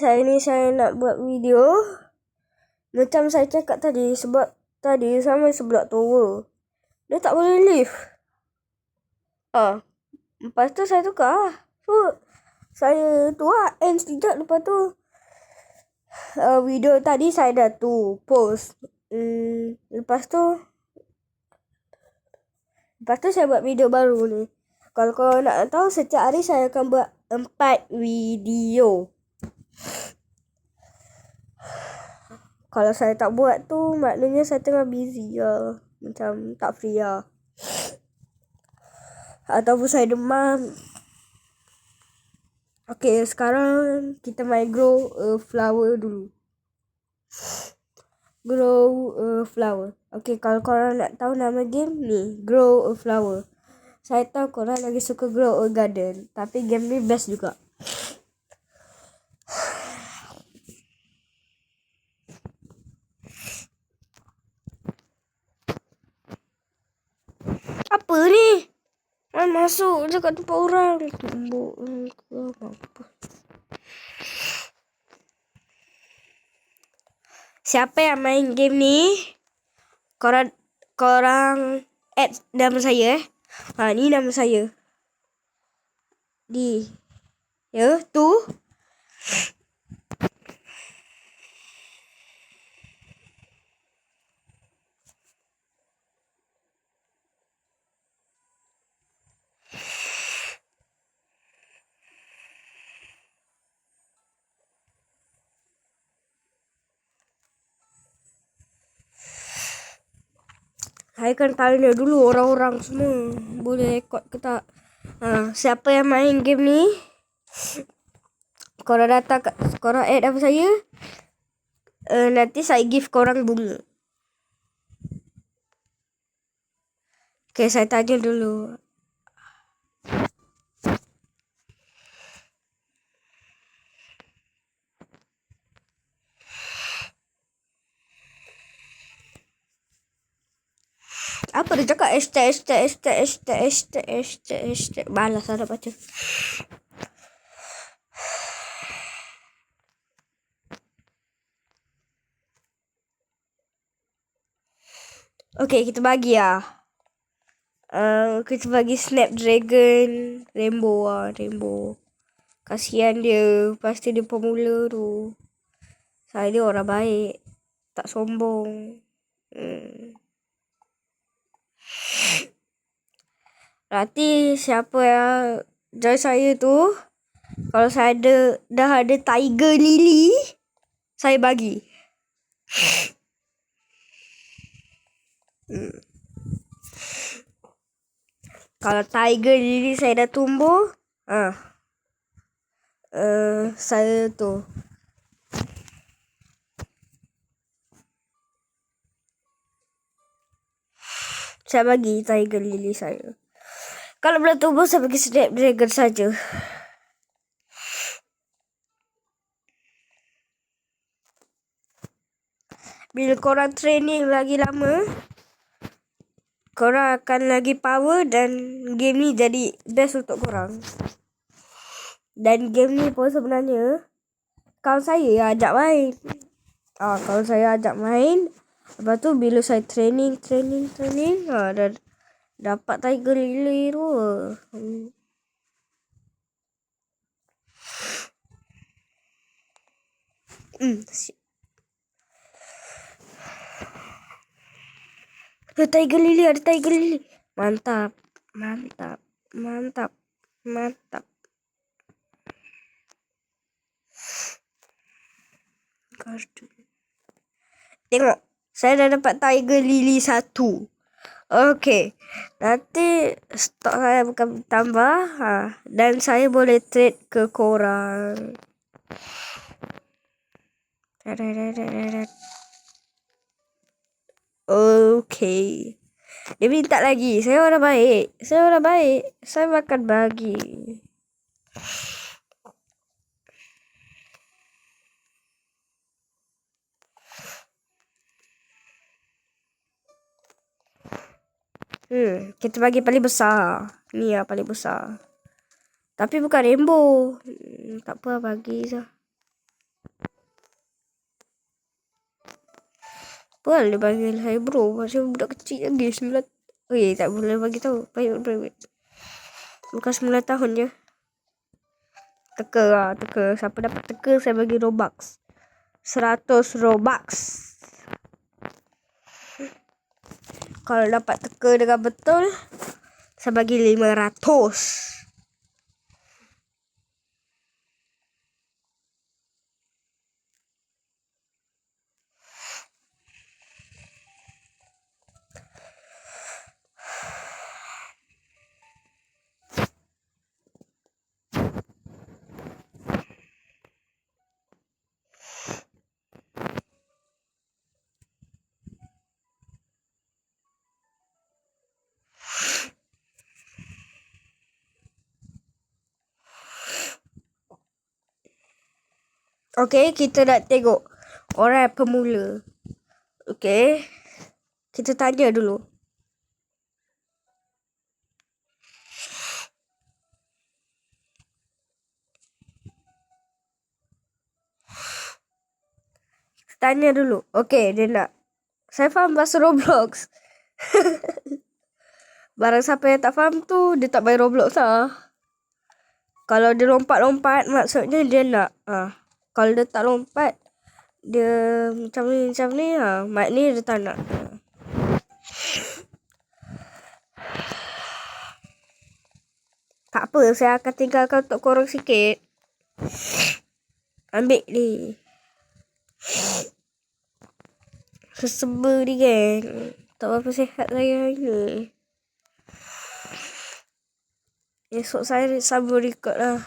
Saya ni saya nak buat video. Macam saya cakap tadi Sebab tadi sama sebelah tower Dia tak boleh lift. Ah, Lepas tu saya tukar So Saya tu lah End sekejap lepas tu uh, Video tadi saya dah tu Post. Hmm, Lepas tu Lepas tu saya buat video baru ni. Kalau kau nak tahu Setiap hari saya akan buat Empat video Kalau saya tak buat tu maknanya saya tengah busy ya. Macam tak free ya. Ataupun saya demam. Okay, sekarang kita main grow a flower dulu. Grow a flower. Okay, kalau korang nak tahu nama game ni, grow a flower. Saya tahu korang lagi suka grow a garden. Tapi game ni best juga. Apa ni? Ah, masuk je kat tempat orang. Tumbuk ke apa. Siapa yang main game ni? Korang korang add nama saya eh. Ha ni nama saya. Di. Ya, tu. Saya akan tanya dulu orang-orang semua boleh rekod ke tak. Ha, siapa yang main game ni? Korang datang kat, korang add apa saya? Uh, nanti saya give korang bunga. Okay, saya tanya dulu. Hashtag, hashtag, hashtag, hashtag, hashtag, hashtag, hashtag. Balas lah baca. Okay, kita bagi lah. Uh, kita bagi Snapdragon Rainbow lah, Rainbow. Kasihan dia. Pasti dia pemula tu. Saya dia orang baik. Tak sombong. Hmm. Berarti siapa yang join saya tu kalau saya ada dah ada tiger lily saya bagi. Hmm. Kalau tiger lily saya dah tumbuh, ah. Uh, saya tu saya bagi tiger lily saya. Kalau belum tumbuh saya bagi snapdragon saja. Bila korang training lagi lama, korang akan lagi power dan game ni jadi best untuk korang. Dan game ni pun sebenarnya kawan saya yang ajak main. Ah, kawan saya ajak main, Lepas tu bila saya training, training, training, ha, dah dapat tiger lily tu. Hmm. Hmm. Ada tiger lily, ada tiger lily. Mantap, mantap, mantap, mantap. Tengok. Saya dah dapat Tiger Lily satu. Okey. Nanti stok saya bukan tambah. Ha. Dan saya boleh trade ke korang. Okey. Dia minta lagi. Saya orang baik. Saya orang baik. Saya makan bagi. Hmm, kita bagi paling besar. Ni lah paling besar. Tapi bukan rainbow. Hmm, tak apa bagi sah. Apa lah dia panggil hai bro. Macam budak kecil lagi. Sembilan. Oh ya, tak boleh bagi tahu. Baik, baik. Bukan sembilan tahun je. Teka lah, teka. Siapa dapat teka, saya bagi Robux. Seratus Robux. kalau dapat teka dengan betul saya bagi 500 Okey, kita nak tengok orang pemula. Okey. Kita tanya dulu. Tanya dulu. Okey, dia nak. Saya faham bahasa Roblox. Barang siapa yang tak faham tu, dia tak main Roblox lah. Kalau dia lompat-lompat, maksudnya dia nak. Ah kalau dia tak lompat dia macam ni macam ni ha mak ni dia tak nak. Tak apa saya akan tinggalkan untuk korang sikit. Ambil ni. Seseba ni geng. Tak apa sihat saya ni esok saya sambung record lah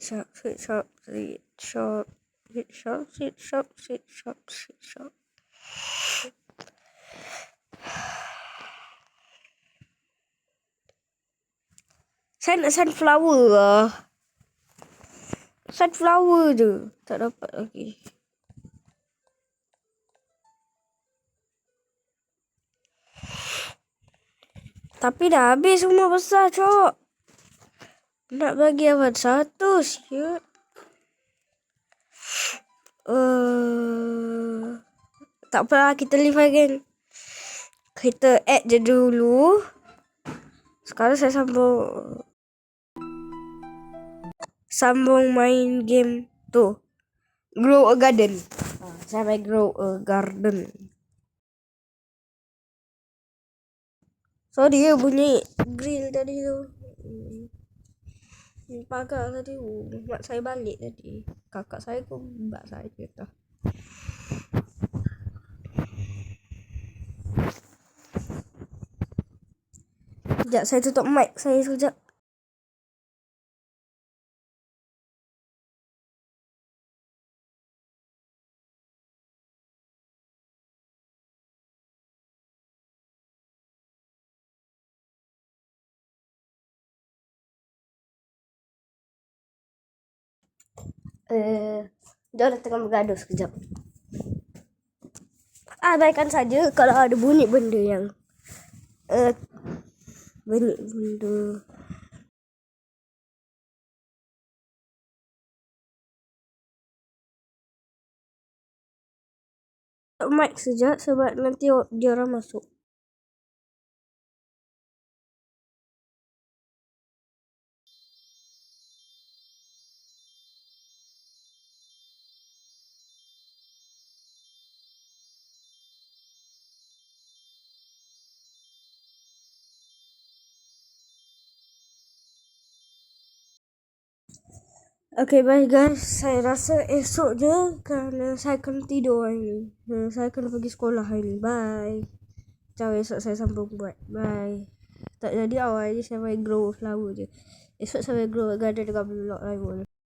shop, sit shop, sit shop, sit shop, sit shop, sit shop, sit shop. Saya nak sunflower lah. Sunflower je. Tak dapat lagi. Tapi dah habis semua besar, cok. Nak bagi awak satu siut. Uh, tak apa kita leave again. Kita add je dulu. Sekarang saya sambung. Sambung main game tu. Grow a garden. Saya main grow a garden. Sorry bunyi grill tadi tu. Pagar tadi Mak saya balik tadi. Kakak saya pun Mbak saya kata Sekejap saya tutup mic saya sekejap Eh, dia dah tengah bergaduh sekejap. Abaikan saja kalau ada bunyi benda yang uh, bunyi benda mic sejak sebab nanti dia orang masuk. Okay, baik guys. Saya rasa esok je kerana saya kena tidur hari ni. Hmm, saya kena pergi sekolah hari ni. Bye. Macam esok saya sambung buat. Bye. Tak jadi awal je saya main grow flower je. Esok saya grow garden dengan blok lain